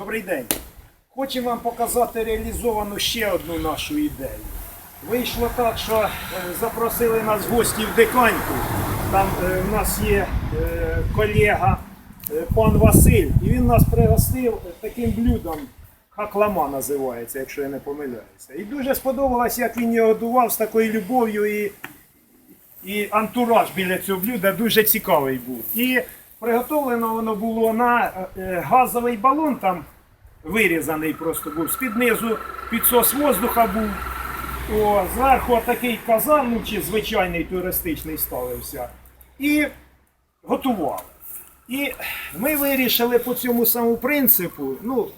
Добрий день. Хочемо вам показати реалізовану ще одну нашу ідею. Вийшло так, що е, запросили нас гості в диканьку. Там е, в нас є е, колега пан Василь, і він нас пригостив таким блюдом. Хаклама називається, якщо я не помиляюся. І дуже сподобалось, як він його годував з такою любов'ю і, і антураж біля цього блюда дуже цікавий був. І приготовлено воно було на газовий балон, там вирізаний просто був. З-під низу підсос воздуха був. О, зверху такий казан, ну чи звичайний туристичний ставився. І готували. І ми вирішили по цьому самому принципу, ну,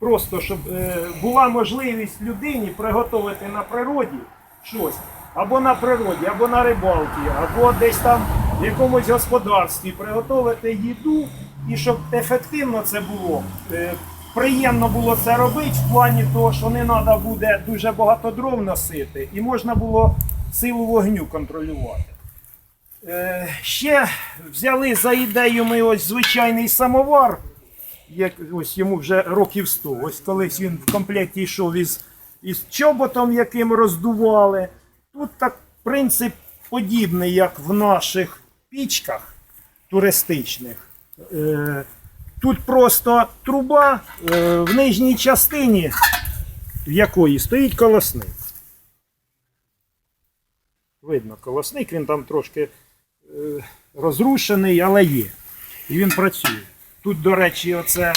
просто щоб е, була можливість людині приготувати на природі щось. Або на природі, або на рибалці, або десь там в якомусь господарстві приготувати їду, і щоб ефективно це було. Е, приємно було це робити в плані того, що не треба буде дуже багато дров носити, і можна було силу вогню контролювати. Е, ще взяли за ідею ми ось звичайний самовар як ось йому вже років 100. Ось колись він в комплекті йшов із, із чоботом, яким роздували. Тут так принцип подібний, як в наших пічках туристичних. Е, тут просто труба е, в нижній частині, в якої стоїть колосник. Видно, колосник, він там трошки е, розрушений, але є. І він працює. Тут, до речі, оце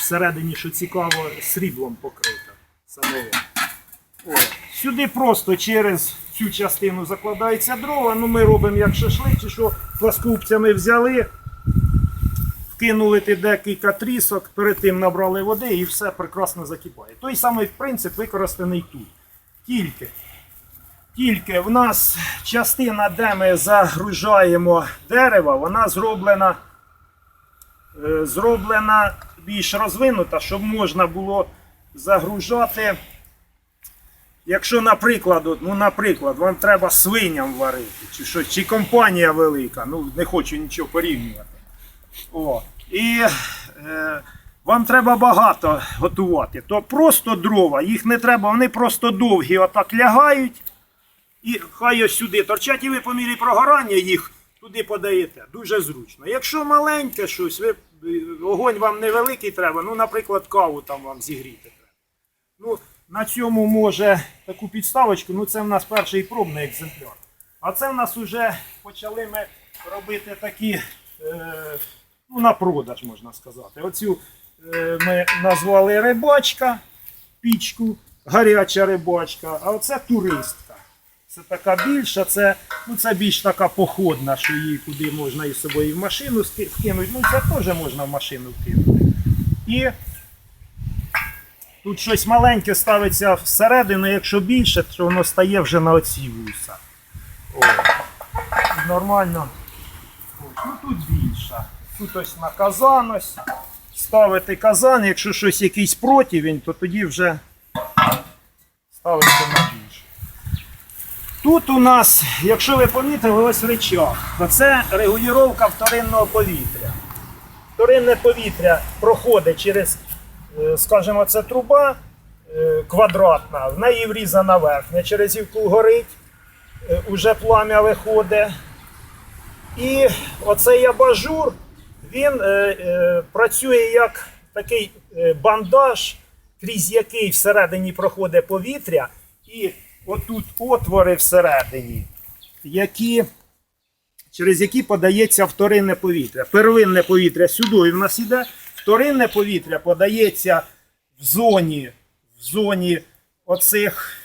всередині, що цікаво, сріблом покрито. Самого. Сюди просто через цю частину закладаються дрова. Ну ми робимо як шашлик, чи що пласкупцями взяли, вкинули ти декілька трісок, перед тим набрали води і все прекрасно закипає. Той самий принцип використаний тут. Тільки. Тільки в нас частина, де ми загружаємо дерево, вона зроблена е, зроблена більш розвинута, щоб можна було загружати. Якщо, наприклад, ну, наприклад, вам треба свиням варити, чи що, чи компанія велика, ну не хочу нічого порівнювати. О, і е, вам треба багато готувати, то просто дрова, їх не треба, вони просто довгі отак лягають. І хай ось сюди торчать, і ви по мірі прогорання їх туди подаєте. Дуже зручно. Якщо маленьке щось, ви, огонь вам невеликий треба, ну, наприклад, каву там вам зігріти треба. Ну, на цьому може таку підставочку, ну це в нас перший пробний екземпляр. А це в нас вже почали ми робити такі, е, ну, на продаж, можна сказати. Оцю е, ми назвали рибачка, пічку, гаряча рибачка, а оце туристка. Це така більша, це, ну, це більш така походна, що її куди можна із собою в машину вкинути. Ну це теж можна в машину вкинути. І тут щось маленьке ставиться всередину, якщо більше, то воно стає вже на оці вуса. О. Нормально. Ну тут більше. Тут на казан. Ставити казан, якщо щось якийсь противень, то тоді вже ставиться на більше. Тут у нас, якщо ви помітили, ось речах. Оце регулювання вторинного повітря. Вторинне повітря проходить через, е, скажімо, це труба е, квадратна, в неї врізана верхня, через яку горить, е, уже плам'я виходить. І оцей абажур, він е, е, працює як такий е, бандаж, крізь який всередині проходить повітря, і отут отвори всередині, які, через які подається вторинне повітря. Первинне повітря сюди в нас іде, вторинне повітря подається в зоні, в зоні оцих,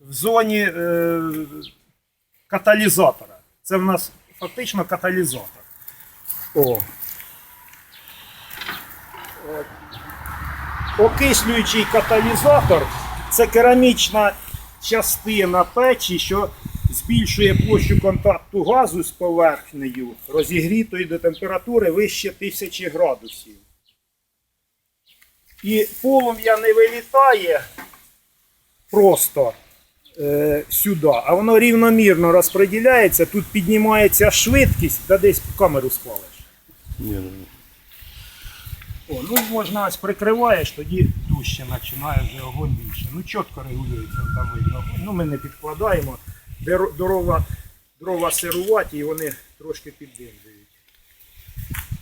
в зоні е, каталізатора. Це в нас фактично каталізатор. О. Окислюючий каталізатор це керамічна частина печі, що збільшує площу контакту газу з поверхнею, розігрітої до температури вище 1000 градусів. І полум'я не вилітає просто е, сюди, а воно рівномірно розподіляється. Тут піднімається швидкість, та десь камеру склалиш. Ні, ні. О, ну можна ось прикриваєш, тоді дужче починає вже огонь більше. Ну чітко регулюється там видно. Ну ми не підкладаємо. Дрова, дрова сируваті і вони трошки піддимлюють.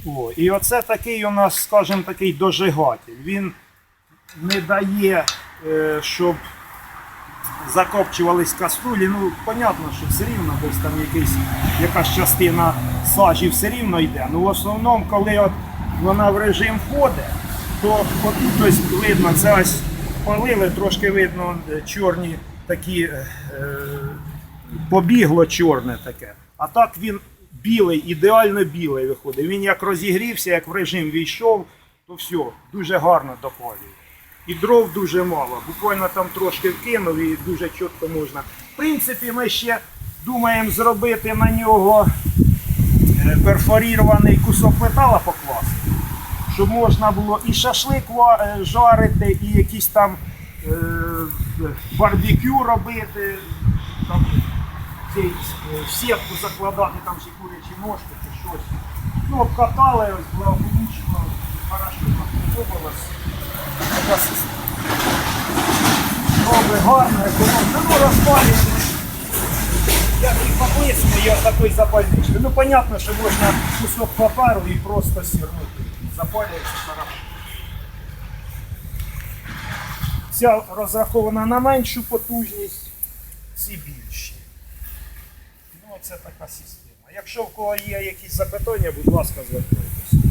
О, і оце такий у нас, скажімо, такий дожигатель. Він не дає, е, щоб закопчувались каструлі. Ну, понятно, що все рівно десь там якийсь, якась частина сажі все рівно йде. Ну, в основному, коли от вона в режим входить, то отут ось видно, це ось палили, трошки видно е, чорні такі, е, е, побігло чорне таке. А так він білий, ідеально білий виходить. Він як розігрівся, як в режим війшов, то все, дуже гарно допалює. І дров дуже мало. Буквально там трошки вкинув і дуже чітко можна. В принципі, ми ще думаємо зробити на нього е, перфорірований кусок метала покласти, щоб можна було і шашлик е, жарити, і якісь там е, барбекю робити, там, цей, в сітку закладати там чи курячі ножки чи щось. Ну, обкатали, благополучно, хорошо сподобалось. Робить гарно, економно, ну розпалюємо. Як і написано, я такий запальничний. Ну, понятно, що можна кусок паперу і просто сірнути. Запалюється хорошо. Ця розрахована на меншу потужність, ці більші. Ну, це така система. Якщо в кого є якісь запитання, будь ласка, звертайтеся.